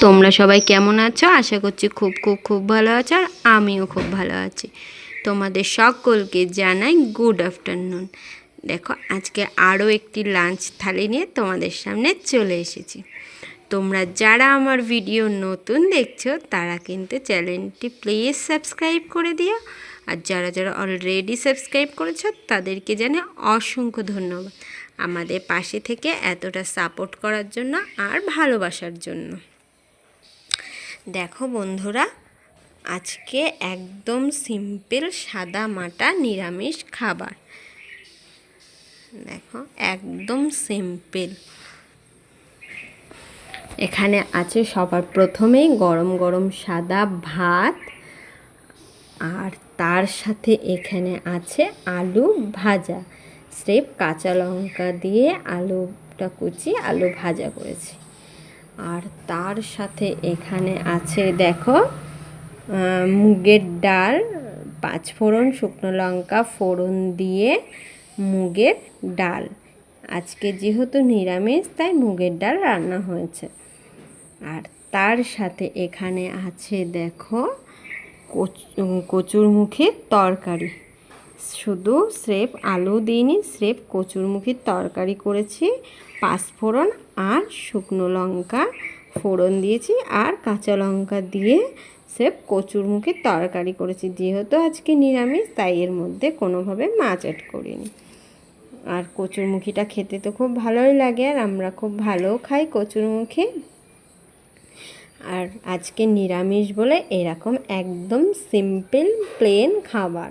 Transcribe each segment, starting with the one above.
তোমরা সবাই কেমন আছো? আশা করছি খুব খুব খুব ভালো আছো আর আমিও খুব ভালো আছি। তোমাদের সকলকে জানাই গুড আফটারনুন দেখো, আজকে আরও একটি লাঞ্চ থালি নিয়ে তোমাদের সামনে চলে এসেছি। তোমরা যারা আমার ভিডিও নতুন দেখছ, তারা কিন্তু চ্যানেলটি প্লিজ সাবস্ক্রাইব করে দিও। আর যারা যারা অলরেডি সাবস্ক্রাইব করেছ, তাদেরকে জানে অসংখ্য ধন্যবাদ। আমাদের পাশে থেকে এতটা সাপোর্ট করার জন্য আর ভালোবাসার জন্য। দেখো বন্ধুরা, আজকে একদম সিম্পল সাদা মাটা নিরামিষ খাবার। দেখো, একদম সিম্পল। এখানে আছে সবার প্রথমেই গরম গরম সাদা ভাত, আর তার সাথে এখানে আছে আলু ভাজা। স্রেফ কাঁচা লঙ্কা দিয়ে আলুটা কুচি, আলু ভাজা করেছি। আর তার সাথে এখানে আছে, দেখো মুগের ডাল, পাঁচ ফোড়ন, শুকনো লঙ্কা, ফোড়ন দিয়ে মুগের ডাল। আজকে যেহেতু নিরামিষ, তাই মুগের ডাল রান্না হয়েছে। আর তার সাথে এখানে আছে, দেখো কচুরমুখীর তরকারি। শুধু স্রেফ আলু দিইনি, স্রেফ কচুরমুখীর তরকারি করেছি পাঁচফোড়ন আর শুকনো লঙ্কা ফোড়ন দিয়েছি আর কাঁচা লঙ্কা দিয়ে স্রেফ কচুরমুখীর তরকারি করেছি। যেহেতু আজকে নিরামিষ, তাই এর মধ্যে কোনোভাবে মাছ অ্যাড করিনি। আর কচুরমুখিটা খেতে তো খুব ভালোই লাগে আর আমরা খুব ভালো খাই কচুরমুখী। আর আজকে নিরামিষ বলে এরকম একদম সিম্পল প্লেন খাবার।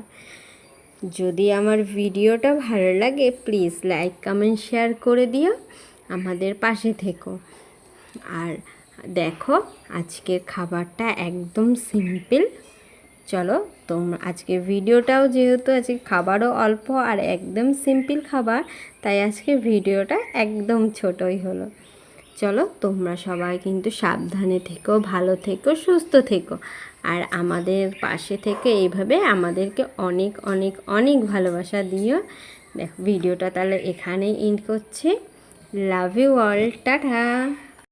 যদি আমার ভিডিওটা ভালো লাগে প্লিজ লাইক কমেন্ট শেয়ার করে দিও। আমাদের পাশে থেকো। আর দেখো, আজকের খাবারটা একদম সিম্পল চলো তোমরা আজকে ভিডিওটাও যেহেতু আজকে খাবারও অল্প আর একদম সিম্পল খাবার, তাই আজকে ভিডিওটা একদম ছোটই হলো। চলো তোমরা সবাই কিন্তু সাবধানে থেকো, ভালো থেকো, সুস্থ থেকো। আর আমাদের পাশে থেকে এইভাবে আমাদেরকে অনেক অনেক অনেক ভালোবাসা দিও। দেখো, ভিডিওটা তাহলে এখানেই ইন্ড করছি। Love you all tata!